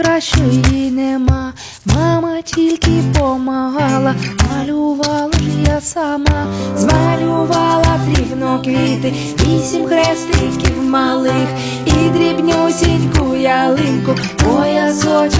кращої нема, мама тільки помагала, малювала ж я сама, змалювала дрібно квіти, вісім хрестиків малих, і дрібнюсіньку ялинку, поясочок